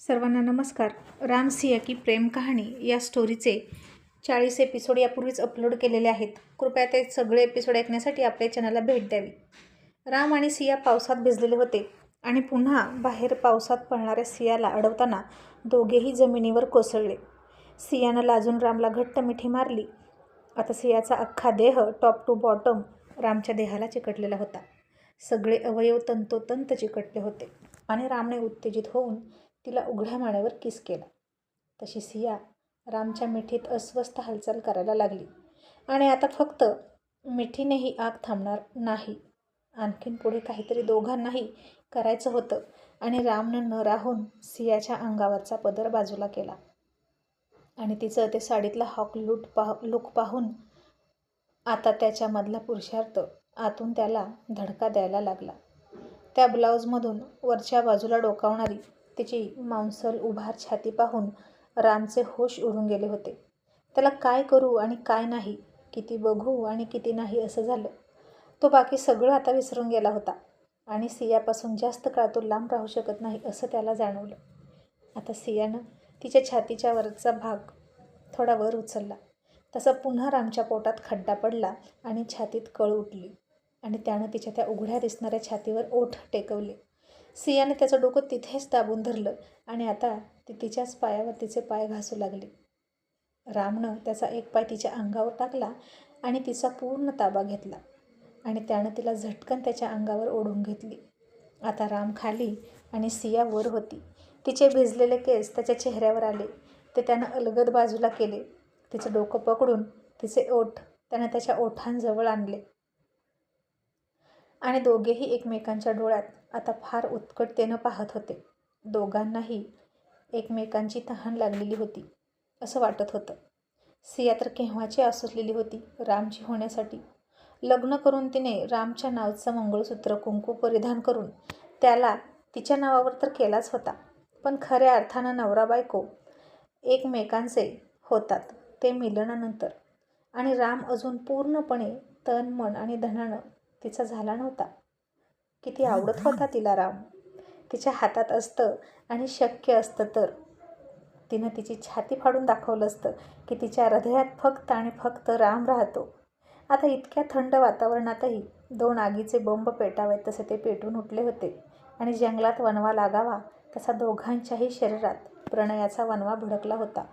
सर्वांना नमस्कार. राम सिया की प्रेम कहाणी या स्टोरीचे चाळीस एपिसोड यापूर्वीच अपलोड केलेले आहेत. कृपया ते सगळे एपिसोड ऐकण्यासाठी आपल्या चॅनलला भेट द्यावी. राम आणि सिया पावसात भिजलेले होते आणि पुन्हा बाहेर पावसात पळणाऱ्या सियाला अडवताना दोघेही जमिनीवर कोसळले. सियानं लाजून रामला घट्ट मिठी मारली. आता सियाचा अख्खा देह टॉप टू बॉटम रामच्या देहाला चिकटलेला होता. सगळे अवयव तंतोतंत चिकटले होते आणि रामने उत्तेजित होऊन तिला उघड्या मानेवर किस केला. तशी सिया रामच्या मिठीत अस्वस्थ हालचाल करायला लागली. आणि आता फक्त मिठीनेही आग थांबणार नाही. आणखीन पुढे काहीतरी दोघांनाही करायचं होतं आणि रामनं न राहून सियाच्या अंगावरचा पदर बाजूला केला. आणि तिचं ते साडीतला हॉक लूट पाह लुक पाहून आता त्याच्यामधला पुरुषार्थ आतून त्याला धडका द्यायला लागला. त्या ब्लाऊजमधून वरच्या बाजूला डोकावणारी तिची मांसल उभार छाती पाहून रामचे होश उडून गेले होते. त्याला काय करू आणि काय नाही किती बघू आणि किती नाही असं झालं. तो बाकी सगळं आता विसरून गेला होता आणि सियापासून जास्त काळ तो लांब राहू शकत नाही असं त्याला जाणवलं. आता सियानं तिच्या छातीच्या वरचा भाग थोडा वर उचलला. तसा पुन्हा रामच्या पोटात खड्डा पडला आणि छातीत कळ उठली आणि त्यानं तिच्या त्या उघड्या दिसणाऱ्या छातीवर ओठ टेकवले. सियाने त्याचं डोकं तिथेच दाबून धरलं आणि आता ती तिच्याच पायावर तिचे पाय घासू लागली. रामनं त्याचा एक पाय तिच्या अंगावर टाकला आणि तिचा पूर्ण ताबा घेतला आणि त्यानं तिला झटकन त्याच्या अंगावर ओढून घेतली. आता राम खाली आणि सिया वर होती. तिचे भिजलेले केस त्याच्या चेहऱ्यावर आले. ते त्यानं अलगद बाजूला केले. तिचं डोकं पकडून तिचे ओठ त्यानं त्याच्या ओठांजवळ आणले. आणि दोघेही एकमेकांच्या डोळ्यात आता फार उत्कटतेनं पाहत होते. दोघांनाही एकमेकांची तहान लागलेली होती असं वाटत होतं. सिया तर केव्हाची आसुसलेली होती? रामची होण्यासाठी. लग्न करून तिने रामच्या नावचं मंगळसूत्र कुंकू परिधान करून त्याला तिच्या नावावर तर केलाच होता पण खऱ्या अर्थानं नवरा बायको एकमेकांचे होतात ते मिलनानंतर. आणि राम अजून पूर्णपणे तन मन आणि धनानं तिचा झाला नव्हता. किती आवडत होता तिला राम. तिच्या हातात असतं आणि शक्य असतं तर. तिनं तिची छाती फाडून दाखवलं असतं की तिच्या हृदयात फक्त आणि फक्त राम राहतो. आता इतक्या थंड वातावरणातही दोन आगीचे बंब पेटावेत तसे ते पेटून उठले होते आणि जंगलात वनवा लागावा तसा दोघांच्याही शरीरात प्रणयाचा वनवा भडकला होता.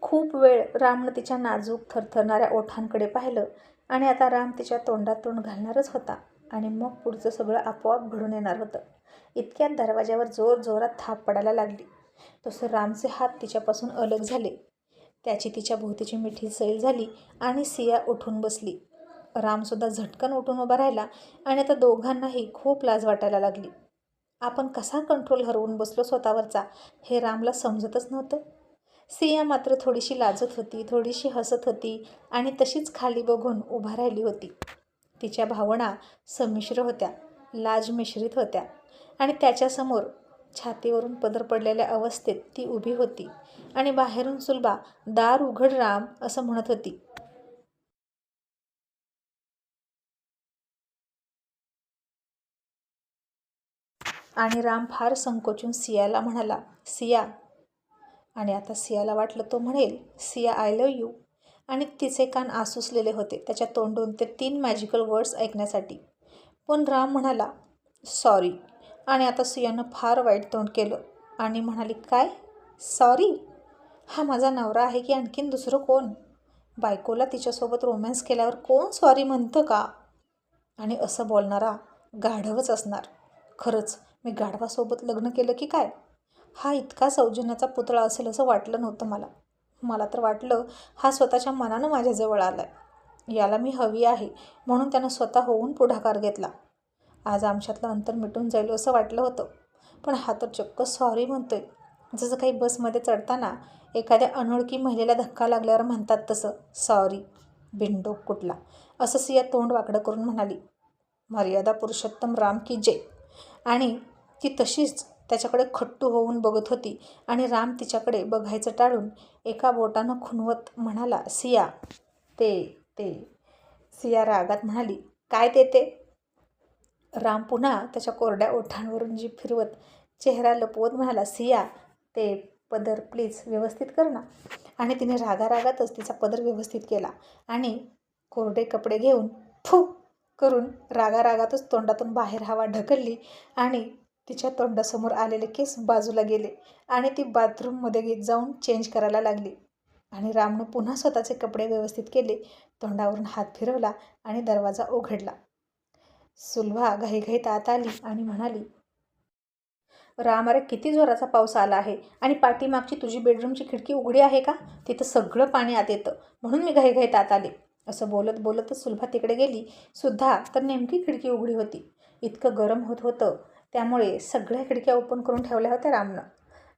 खूप वेळ रामनं तिच्या नाजूक थरथरणाऱ्या ओठांकडे पाहिलं आणि आता राम तिच्या तोंडात तोंड घालणारच होता. आणि मग पुढचं सगळं आपोआप घडून येणार होतं. इतक्यात दरवाज्यावर जोर जोरात थाप पडायला लागली. तसं रामचे हात तिच्यापासून अलग झाले. त्याची तिच्या भोवतीची मिठी सैल झाली आणि सिया उठून बसली. रामसुद्धा झटकन उठून उभा राहिला आणि आता दोघांनाही खूप लाज वाटायला लागली. आपण कसा कंट्रोल हरवून बसलो स्वतःवरचा हे रामला समजतच नव्हतं. सिया मात्र थोडीशी लाजत होती थोडीशी हसत होती आणि तशीच खाली बघून उभा राहिली होती. तिच्या भावना संमिश्र होत्या लाज मिश्रित होत्या आणि त्याच्यासमोर छातीवरून पदर पडलेल्या अवस्थेत ती उभी होती आणि बाहेरून सुलबा दार उघड राम असं म्हणत होती. आणि राम फार संकोचून सियाला म्हणाला सिया आणि आता सियाला वाटलं तो म्हणेल सिया आय लव यू आणि तिचे कान आसुसलेले होते त्याच्या तोंडून ते तीन मॅजिकल वर्ड्स ऐकण्यासाठी. पण राम म्हणाला सॉरी आणि आता सियानं फार वाईट तोंड केलं आणि म्हणाली काय? सॉरी हा माझा नवरा आहे की आणखीन दुसरं कोण? बायकोला तिच्यासोबत रोमॅन्स केल्यावर कोण सॉरी म्हणतं का? आणि असं बोलणारा गाढवच असणार. खरंच मी गाढवासोबत लग्न केलं की काय? हा इतका सौजन्याचा पुतळा असेल असं वाटलं नव्हतं मला. मला तर वाटलं हा स्वतःच्या मनानं माझ्याजवळ आला आहे याला मी हवी आहे म्हणून त्यानं स्वतः होऊन पुढाकार घेतला. आज आमच्यातलं अंतर मिटून जाईल असं वाटलं होतं. पण हा तर चक्क सॉरी म्हणतोय. जसं काही बसमध्ये चढताना एखाद्या अनोळखी महिलेला धक्का लागल्यावर म्हणतात तसं सॉरी बिंडो कुठला? असं सिया तोंड वाकडं करून म्हणाली. मर्यादा पुरुषोत्तम राम की जय. आणि ती तशीच त्याच्याकडे खट्टू होऊन बघत होती आणि राम तिच्याकडे बघायचं टाळून एका बोटानं खुणवत म्हणाला सिया. ते ते. सिया रागात म्हणाली काय ते ते? राम पुन्हा त्याच्या कोरड्या ओठांवरून जी फिरवत चेहरा लपवत म्हणाला सिया ते पदर प्लीज व्यवस्थित कर ना. आणि तिने रागारागातच तिचा पदर व्यवस्थित केला आणि कोरडे कपडे घेऊन फू करून रागारागातच तोंडातून बाहेर हवा ढकलली आणि तिच्या तोंडासमोर आलेले केस बाजूला गेले आणि ती बाथरूममध्ये जाऊन चेंज करायला लागली. आणि रामनं पुन्हा स्वतःचे कपडे व्यवस्थित केले तोंडावरून हात फिरवला आणि दरवाजा उघडला. सुलभा घाईघाईत आत आली आणि म्हणाली राम अरे किती जोराचा पाऊस आला आहे आणि पाठीमागची तुझी बेडरूमची खिडकी उघडी आहे का? तिथं सगळं पाणी आत येतं. म्हणून मी घाईघाईत आत आले. असं बोलत बोलतच सुलभा तिकडे गेली. सुद्धा तर नेमकी खिडकी उघडी होती. इतकं गरम होत होतं. त्यामुळे सगळ्या खिडक्या ओपन करून ठेवल्या होत्या रामनं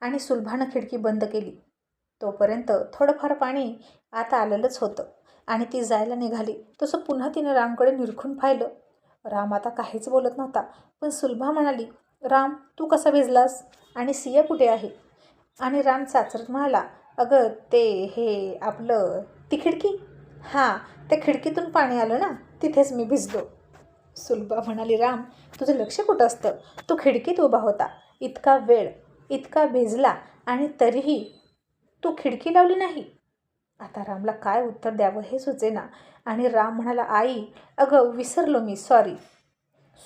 आणि सुलभानं खिडकी बंद केली. तोपर्यंत थोडंफार पाणी आता आलेलंच होतं आणि ती जायला निघाली. तसं पुन्हा तिनं रामकडे निरखून पाहिलं. राम आता काहीच बोलत नव्हता पण सुलभा म्हणाली राम तू कसा भिजलास? आणि सिया कुठे आहे? आणि राम चाचरत म्हणाला अगं ते हे आपलं ती खिडकी? हां त्या खिडकीतून पाणी आलं ना तिथेच मी भिजलो. सुलभा म्हणाली राम तुझं लक्ष कुठं असतं? तू खिडकीत उभा होता. इतका वेळ इतका भिजला आणि तरीही तू खिडकी लावली नाही. आता रामला काय उत्तर द्यावं हे सुचेना आणि राम म्हणाला आई अगं विसरलो मी सॉरी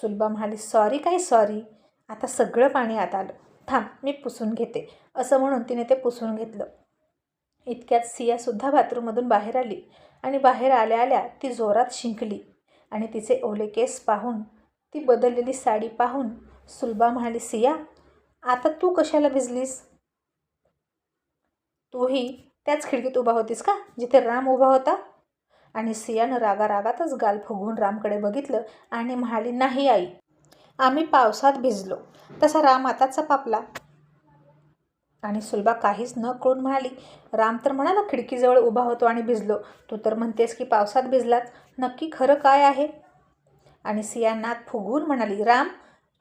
सुलभा म्हणाली सॉरी काय सॉरी आता सगळं पाणी आत आलं. थांब मी पुसून घेते. असं म्हणून तिने ते पुसून घेतलं. इतक्यात सियासुद्धा बाथरूममधून बाहेर आली आणि बाहेर आल्या आल्या ती जोरात शिंकली. आणि तिचे ओले केस पाहून ती बदललेली साडी पाहून सुलभा म्हणाली सिया आता तू कशाला भिजलीस? तूही त्याच खिडकीत उभा होतीस का जिथे राम उभा होता? आणि सियानं रागारागातच गाल फुगवून रामकडे बघितलं आणि म्हणाली नाही आई आम्ही पावसात भिजलो. तसा राम आताचा पापला आणि सुलभा काहीच न कळून म्हणाली राम तर म्हणाला खिडकीजवळ उभा होतो आणि भिजलो. तू तर म्हणतेस की पावसात भिजलात. नक्की खरं काय आहे? आणि सिया नाक फुगवून म्हणाली राम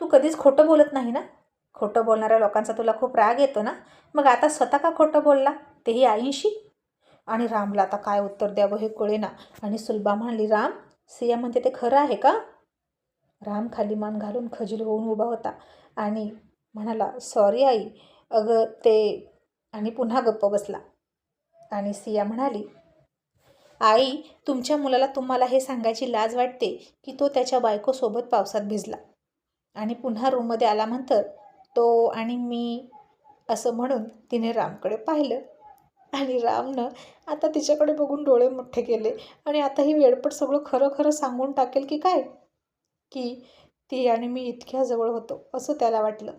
तू कधीच खोटं बोलत नाही ना? खोटं बोलणाऱ्या लोकांचा तुला खूप राग येतो ना? मग आता स्वतः का खोटं बोलला? तेही आईंशी? आणि रामला आता काय उत्तर द्यावं हे कळेना. आणि सुलभा म्हणाली राम सिया म्हणते ते खरं आहे का? राम खाली मान घालून खजील होऊन उभा होता आणि म्हणाला सॉरी आई अगं ते आणि पुन्हा गप्प बसला. आणि सिया म्हणाली आई तुमच्या मुलाला तुम्हाला हे सांगायची लाज वाटते की तो त्याच्या बायकोसोबत पावसात भिजला. आणि पुन्हा रूममध्ये आल्यानंतर तो आणि मी असं म्हणून तिने रामकडे पाहिलं. आणि रामनं आता तिच्याकडे बघून डोळे मोठे केले. आणि आता ही वेडपट सगळं खरं खरं सांगून टाकेल की काय? की ती आणि मी इतक्या जवळ होतो असं त्याला वाटलं.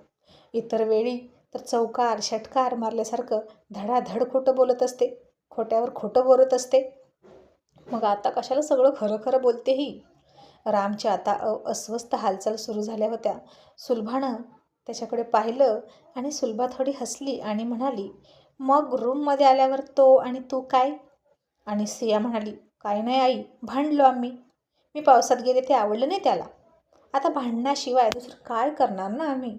इतर वेळी तर चौकार षटकार मारल्यासारखं धडाधड खोटं बोलत असते. खोट्यावर खोटं बोलत असते. मग आता कशाला सगळं खरं खरं बोलते ही? रामच्या आता अ अस्वस्थ हालचाल सुरू झाल्या होत्या. सुलभानं त्याच्याकडे पाहिलं आणि सुलभा थोडी हसली आणि म्हणाली मग रूममध्ये आल्यावर तो आणि तू काय? आणि सिया म्हणाली काय नाही आई भांडलो आम्ही. मी पावसात गेले ते आवडलं नाही त्याला. आता भांडण्याशिवाय दुसरं काय करणार ना आम्ही?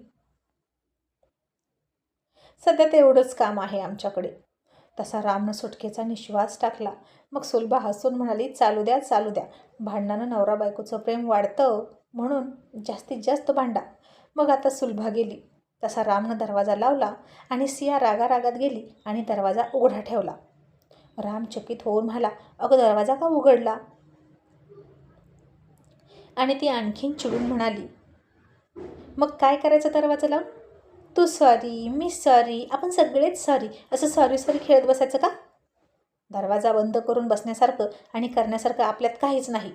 सध्या तेवढंच काम आहे आमच्याकडे. तसा रामनं सुटकेचा निश्वास टाकला. मग सुलभा हसून म्हणाली चालू द्या चालू द्या. भांडणानं नवरा बायकोचं प्रेम वाढतं म्हणून जास्तीत जास्त भांडा. मग आता सुलभा गेली. तसा रामनं दरवाजा लावला आणि सिया रागारागात गेली आणि दरवाजा उघडा ठेवला. राम चकित होऊन म्हणाला अगं दरवाजा का उघडला? आणि ती आणखीन चिडून म्हणाली मग काय करायचं दरवाजा लावून? तू सॉरी मी सॉरी आपण सगळेच सॉरी असं सॉरी सॉरी खेळत बसायचं का? दरवाजा बंद करून बसण्यासारखं आणि करण्यासारखं आपल्यात काहीच नाही.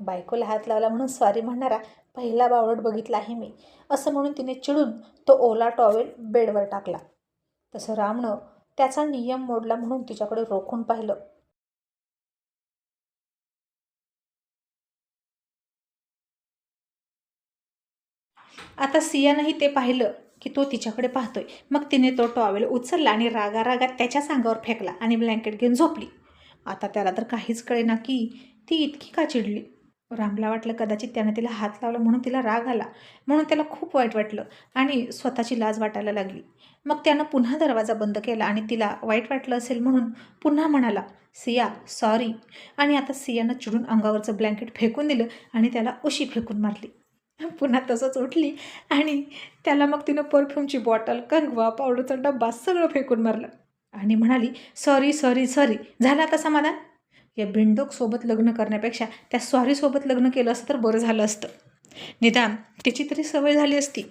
बायकोला हात लावला म्हणून सॉरी म्हणणारा पहिला बावळट बघितला आहे मी. असं म्हणून तिने चिडून तो ओला टॉवेल बेडवर टाकला. तसं रामनं त्याचा नियम मोडला म्हणून तिच्याकडे रोखून पाहिलं. आता सियानंही ते पाहिलं. की तो तिच्याकडे पाहतोय. मग तिने तो टॉवेल उचलला आणि रागा त्याच्याच त्याच्या फेकला आणि ब्लँकेट घेऊन झोपली. आता त्याला तर काहीच कळेना की ती इतकी का चिडली? रामला वाटलं कदाचित त्यानं तिला हात लावला म्हणून तिला राग आला. म्हणून त्याला खूप वाईट वाटलं आणि स्वतःची लाज वाटायला लागली. मग त्यानं पुन्हा दरवाजा बंद केला आणि तिला वाईट वाटलं असेल म्हणून पुन्हा म्हणाला सिया सॉरी आणि आता सियानं चिडून अंगावरचं ब्लँकेट फेकून दिलं आणि त्याला उशी फेकून मारली. पुन्हा तसंच उठली आणि त्याला मग तिनं परफ्यूमची बॉटल कंगवा पावडरचा डब्बा सगळं फेकून मारलं. आणि म्हणाली सॉरी सॉरी सॉरी झालं आता समाधान? या बिंडोकसोबत लग्न करण्यापेक्षा त्या सॉरीसोबत लग्न केलं असतं तर बरं झालं असतं. निदान तिची तरी सवय झाली असती.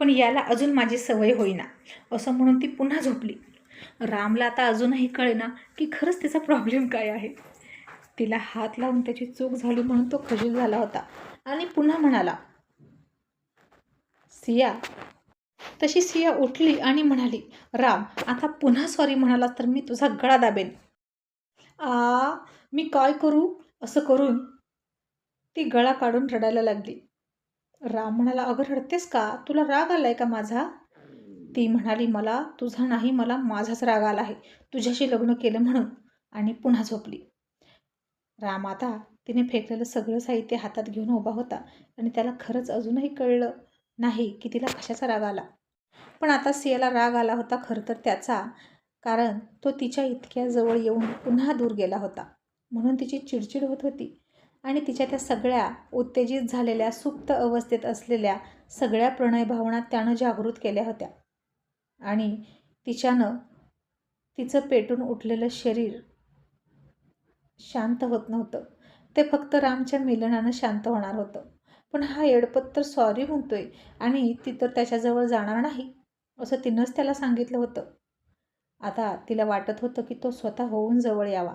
पण याला अजून माझी सवय होईना असं म्हणून ती पुन्हा झोपली. रामला आता अजूनही कळेना की खरंच तिचा प्रॉब्लेम काय आहे. तिला हात लावून त्याची चूक झाली म्हणून तो खजील झाला होता. आणि पुन्हा म्हणाला सिया. तशी सिया उठली आणि म्हणाली राम आता पुन्हा सॉरी म्हणाला तर मी तुझा गळा दाबेन. आ मी काय करू? असं करून? ती गळा काढून रडायला लागली. राम म्हणाला अगं रडतेस का? तुला राग आलाय का माझा? ती म्हणाली मला तुझा नाही मला माझाच राग आला आहे. तुझ्याशी लग्न केलं म्हणून. आणि पुन्हा झोपली. राम आता तिने फेकलेलं सगळं साहित्य हातात घेऊन उभा होता आणि त्याला खरंच अजूनही कळलं नाही की तिला कशाचा राग आला. पण आता सियाला राग आला होता खरं तर त्याचा कारण तो तिच्या इतक्या जवळ येऊन पुन्हा दूर गेला होता. म्हणून तिची चिडचिड होत होती आणि तिच्या त्या सगळ्या उत्तेजित झालेल्या सुप्त अवस्थेत असलेल्या सगळ्या प्रणय भावना त्यानं जागृत केल्या होत्या. आणि तिच्यानं तिचं पेटून उठलेलं शरीर शांत होत नव्हतं. ते फक्त रामच्या मिलनानं शांत होणार होतं. पण हा येडपत तर सॉरी म्हणतोय आणि ती तर त्याच्याजवळ जाणार नाही असं तिनंच त्याला सांगितलं होतं. आता तिला वाटत होतं की तो स्वतः होऊन जवळ यावा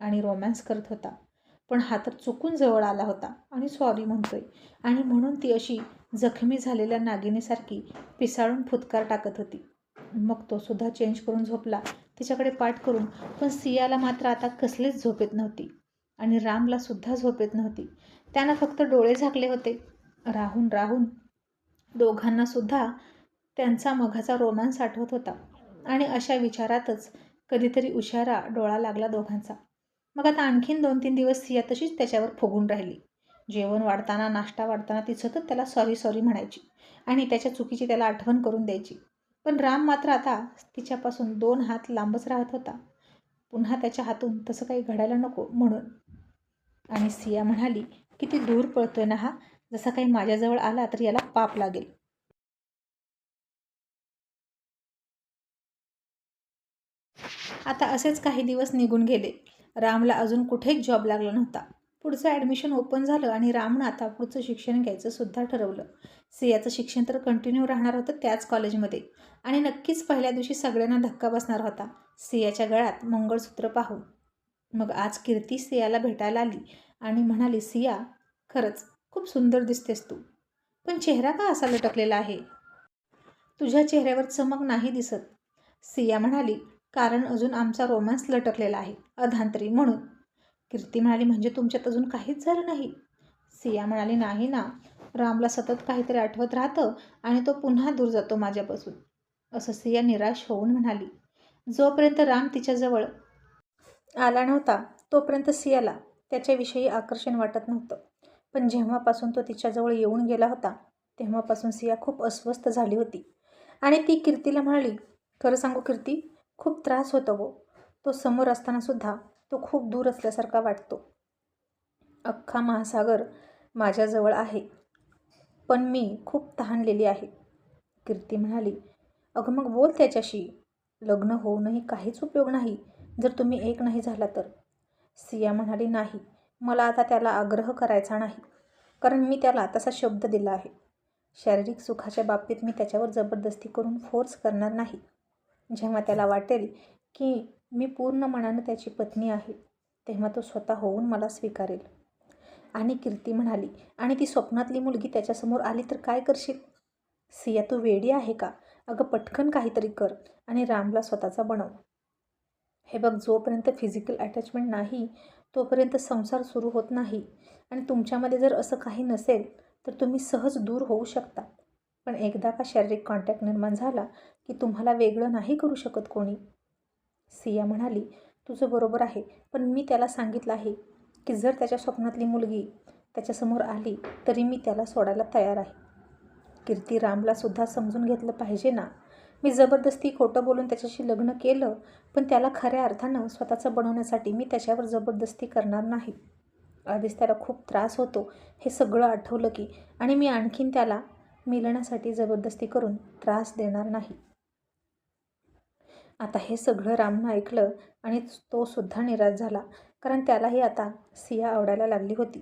आणि रोमॅन्स करत होता. पण हा तर चुकून जवळ आला होता आणि सॉरी म्हणतोय. आणि म्हणून ती अशी जखमी झालेल्या नागिनीसारखी पिसाळून फुतकार टाकत होती. मग तो सुद्धा चेंज करून झोपला तिच्याकडे पाठ करून पण सियाला मात्र आता कसलीच झोपेत नव्हती आणि रामला सुद्धा झोपेत नव्हती. त्यानं फक्त डोळे झाकले होते. राहून राहून दोघांना सुद्धा त्यांचा मघाचा रोमांस आठवत होता आणि अशा विचारातच कधीतरी उशारा डोळा लागला दोघांचा. मग आता आणखीन दोन तीन दिवस सिया तशीच त्याच्यावर फुगून राहिली. जेवण वाढताना नाश्ता वाढताना ती सतत त्याला सॉरी सॉरी म्हणायची आणि त्याच्या चुकीची त्याला आठवण करून द्यायची. पण राम मात्र आता तिच्यापासून दोन हात लांबच राहत होता. पुन्हा त्याच्या हातून तसं काही घडायला नको म्हणून. आणि सिया म्हणाली किती दूर पळतोय ना हा? जसा काही माझ्याजवळ आला तर याला पाप लागेल. आता असेच काही दिवस निघून गेले. रामला अजून कुठेच जॉब लागला नव्हता. पुढचं ॲडमिशन ओपन झालं आणि रामनं आता पुढचं शिक्षण घ्यायचं सुद्धा ठरवलं. सियाचं शिक्षण तर कंटिन्यू राहणार होतं त्याच कॉलेजमध्ये आणि नक्कीच पहिल्या दिवशी सगळ्यांना धक्का बसणार होता. सियाच्या गळ्यात मंगळसूत्र पाहून. मग आज कीर्ती सियाला भेटायला आली आणि म्हणाली सिया खरंच खूप सुंदर दिसतेस तू. पण चेहरा का असा लटकलेला आहे? तुझ्या चेहऱ्यावर चमक नाही दिसत. सिया म्हणाली कारण अजून आमचा रोमांस लटकलेला आहे अधांतरी म्हणून. कीर्ती म्हणाली म्हणजे तुमच्यात अजून काहीच झालं नाही? सिया म्हणाली नाही ना. रामला सतत काहीतरी आठवत राहतं आणि तो पुन्हा दूर जातो माझ्यापासून. असं सिया निराश होऊन म्हणाली जोपर्यंत राम तिच्याजवळ आला नव्हता तोपर्यंत सियाला त्याच्याविषयी आकर्षण वाटत नव्हतं. पण जेव्हापासून तो तिच्याजवळ येऊन गेला होता तेव्हापासून सिया खूप अस्वस्थ झाली होती. आणि ती कीर्तीला म्हणाली खरं सांगू कीर्ती खूप त्रास होतो गो. तो समोर असतानासुद्धा तो खूप दूर असल्यासारखा वाटतो. अख्खा महासागर माझ्याजवळ आहे. पण मी खूप तहानलेली आहे. कीर्ती म्हणाली अगं मग बोल त्याच्याशी. लग्न होऊनही काहीच उपयोग नाही. जर तुम्ही एक नाही झाला तर. सिया म्हणाली नाही. मला आता त्याला आग्रह करायचा नाही. कारण मी त्याला तसा शब्द दिला आहे. शारीरिक सुखाच्या बाबतीत मी त्याच्यावर जबरदस्ती करून फोर्स करणार नाही. जेव्हा त्याला वाटेल की मी पूर्ण मनानं त्याची पत्नी आहे तेव्हा तो स्वतः होऊन मला स्वीकारेल. आणि कीर्ती म्हणाली आणि ती स्वप्नातली मुलगी त्याच्यासमोर आली तर काय करशील? सिया तू वेडी आहे का? अगं पटकन काहीतरी कर आणि रामला स्वतःचा बनव. हे बघ जोपर्यंत फिजिकल अटॅचमेंट नाही तोपर्यंत संसार सुरू होत नाही. आणि तुमच्यामध्ये जर असं काही नसेल तर तुम्ही सहज दूर होऊ शकता. पण एकदा का शारीरिक कॉन्टॅक्ट निर्माण झाला की तुम्हाला वेगळं नाही करू शकत कोणी? सिया म्हणाली तुझं बरोबर आहे पण मी त्याला सांगितलं आहे की जर त्याच्या स्वप्नातली मुलगी त्याच्यासमोर आली तरी मी त्याला सोडायला तयार आहे. कीर्ती रामला सुद्धा समजून घेतलं पाहिजे ना? मी जबरदस्ती खोटं बोलून त्याच्याशी लग्न केलं पण त्याला खऱ्या अर्थानं स्वतःचं बनवण्यासाठी मी त्याच्यावर जबरदस्ती करणार नाही. आधीच त्याला खूप त्रास होतो हे सगळं आठवलं की आणि मी आणखीन त्याला मिळण्यासाठी जबरदस्ती करून त्रास देणार नाही. आता हे सगळं रामनं ऐकलं आणि तो सुद्धा निराश झाला. कारण त्यालाही आता सिया आवडायला लागली होती.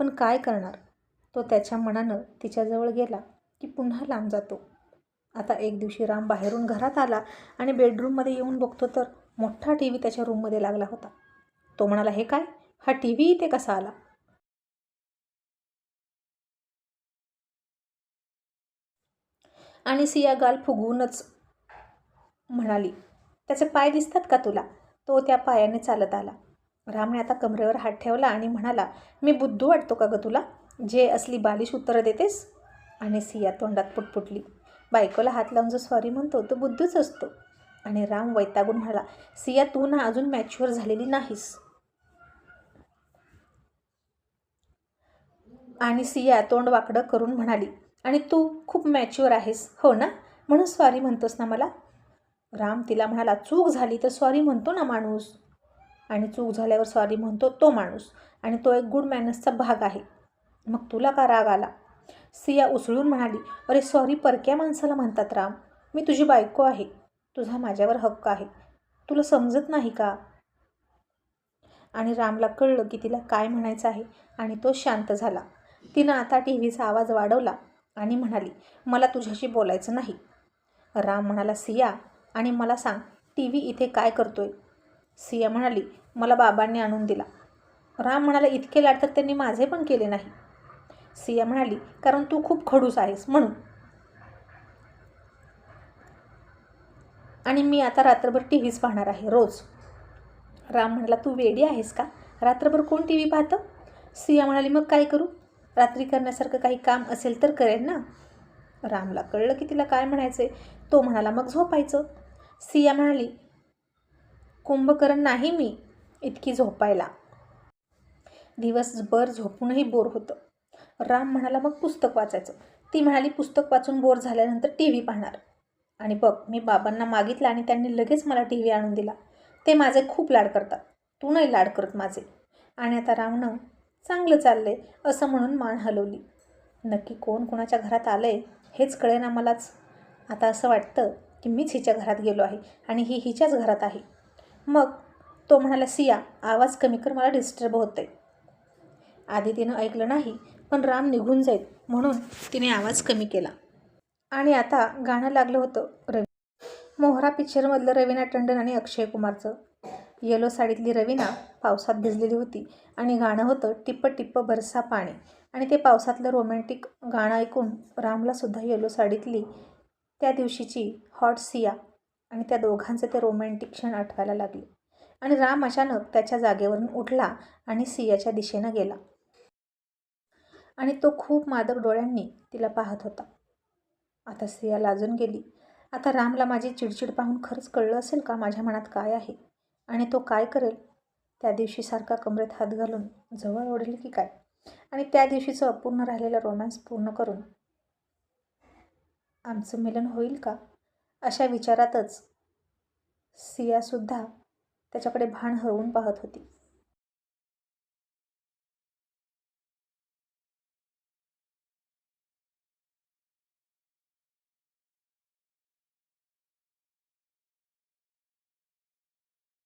पण काय करणार? तो त्याच्या मनानं तिच्याजवळ गेला की पुन्हा लांब जातो. आता एक दिवशी राम बाहेरून घरात आला आणि बेडरूममध्ये येऊन बघतो तर मोठा टी व्ही त्याच्या रूममध्ये लागला होता. तो म्हणाला हे काय? हा टी व्ही इथे कसा आला? आणि सिया गाल फुगवूनच म्हणाली त्याचे पाय दिसतात का तुला? तो त्या पायाने चालत आला. रामने आता कमरेवर हात ठेवला आणि म्हणाला मी बुद्धू वाटतो का ग तुला? जे असली बालिश उत्तरं देतेस? आणि सिया तोंडात पुटपुटली. बायकोला हात लावून जो सॉरी म्हणतो तो बुद्धूच असतो. आणि राम वैतागून म्हणाला सिया तू ना अजून मॅच्युअर झालेली नाहीस. आणि सिया तोंड वाकडं करून म्हणाली आणि तू खूप मॅच्युअर आहेस हो ना? म्हणून सॉरी म्हणतोस ना मला? राम तिला म्हणाला चूक झाली तर सॉरी म्हणतो ना माणूस. आणि चूक झाल्यावर सॉरी म्हणतो तो माणूस. आणि तो एक गुड मॅनर्सचा भाग आहे. मग तुला का राग आला? सिया उसळून म्हणाली अरे सॉरी परक्या माणसाला म्हणतात राम. मी तुझी बायको आहे. तुझा माझ्यावर हक्क आहे. तुला समजत नाही का? आणि रामला कळलं की तिला काय म्हणायचं आहे आणि तो शांत झाला. तिनं आता टी व्हीचा आवाज वाढवला आणि म्हणाली मला तुझ्याशी बोलायचं नाही. राम म्हणाला सिया आणि मला सांग टी व्ही इथे काय करतोय? सिया म्हणाली मला बाबांनी आणून दिला. राम म्हणाला इतके लाड तर त्यांनी माझे पण केले नाही. सिया म्हणाली कारण तू खूप खडूस आहेस म्हणून. आणि मी आता रात्रभर टी व्हीच पाहणार आहे रोज. राम म्हणाला तू वेडी आहेस का? रात्रभर कोण टी व्ही पाहतं? सिया म्हणाली मग काय करू? रात्री करण्यासारखं काही काम असेल तर करेन ना. रामला कळलं की तिला काय म्हणायचं तो म्हणाला मग झोपायचं. सिया म्हणाली कुंभकर्ण नाही मी इतकी झोपायला. दिवसभर झोपूनही बोर होतं. राम म्हणाला मग पुस्तक वाचायचं. ती म्हणाली पुस्तक वाचून बोर झाल्यानंतर टी व्ही पाहणार. आणि बघ मी बाबांना मागितलं आणि त्यांनी लगेच मला टी व्ही आणून दिला. ते माझे खूप लाड करतात. तू नाही लाड करत माझे. आणि आता रामनं चांगलं चाललंय असं म्हणून मान हलवली. नक्की कोण कोणाच्या घरात आलं आहे हेच कळेना मलाच. आता असं वाटतं की मीच हिच्या घरात गेलो आहे आणि ही हिच्याच घरात आहे. मग तो म्हणाला सिया आवाज कमी कर मला डिस्टर्ब होतंय. आधी तिनं ऐकलं नाही पण राम निघून जाईल म्हणून तिने आवाज कमी केला. आणि आता गाणं लागलं होतं रवी मोहरा पिक्चरमधलं रवीना टंडन आणि अक्षय कुमारचं. येलो साडीतली रवीना पावसात भिजलेली होती आणि गाणं होतं टिप्प टिप्प बरसा पाणी. आणि ते पावसातलं रोमॅन्टिक गाणं ऐकून रामलासुद्धा येलो साडीतली त्या दिवशीची हॉट सिया आणि त्या दोघांचे ते रोमॅन्टिक क्षण आठवायला लागले. आणि राम अचानक त्याच्या जागेवरून उठला आणि सियाच्या दिशेनं गेला. आणि तो खूप मादक डोळ्यांनी तिला पाहत होता. आता सिया लाजून गेली. आता रामला माझी चिडचिड पाहून खरंच कळलं असेल का माझ्या मनात काय आहे? आणि तो काय करेल? त्या दिवशी सारखा कमरेत हात घालून जवळ ओढेल की काय? आणि त्या दिवशीचं अपूर्ण राहिलेलं रोमॅन्स पूर्ण करून. आमचं मिलन होईल का? अशा विचारातच सियासुद्धा त्याच्याकडे भान हरवून पाहत होती.